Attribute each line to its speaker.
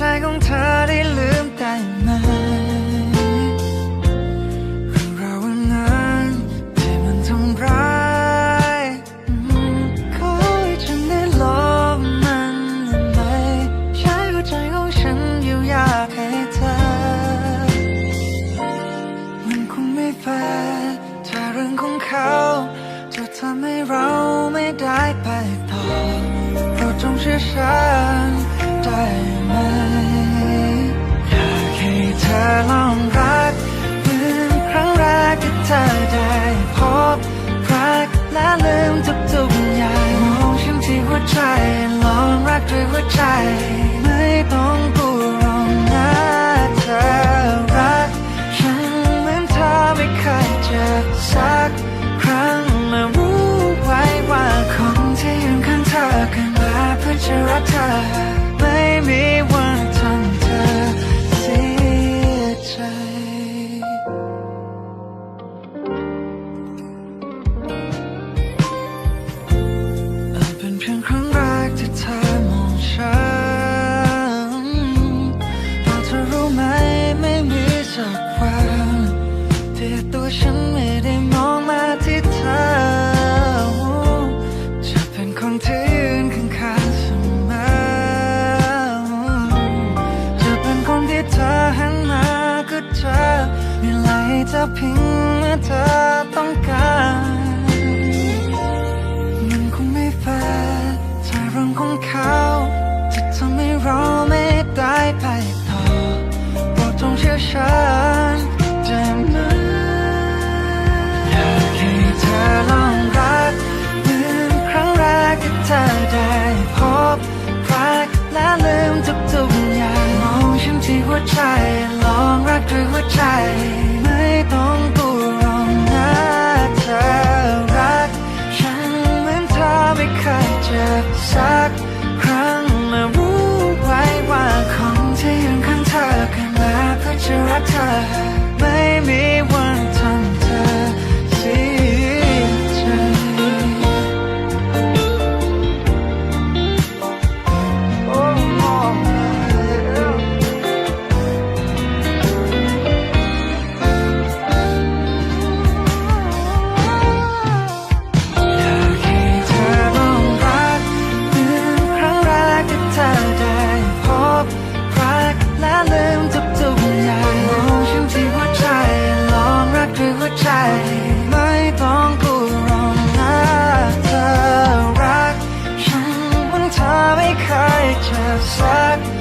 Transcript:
Speaker 1: ใจของเธอได้ลืมได้ไหมเราวันนั้นที่มันทำร้ายขอให้ฉันได้ลบมันได้ไหมใช้หัวใจของฉันอยู่ยากให้เธอ มันคงไม่แฟร์ถ้าเรื่องของเขาจะทำให้เราไม่ได้ไปต่อเราจงเชื่อฉันได้ would try, we would try. คนที่ยืนข้างๆเสมอจะเป็นคนที่เธอหันมาก็เธอมีไหลจะพิงเมื่อเธอต้องการ มันคงไม่แฟร์ใจร้องของเขาจะทำให้เราไม่ได้ไปต่อโปรดจงเชื่อฉัน So Just inside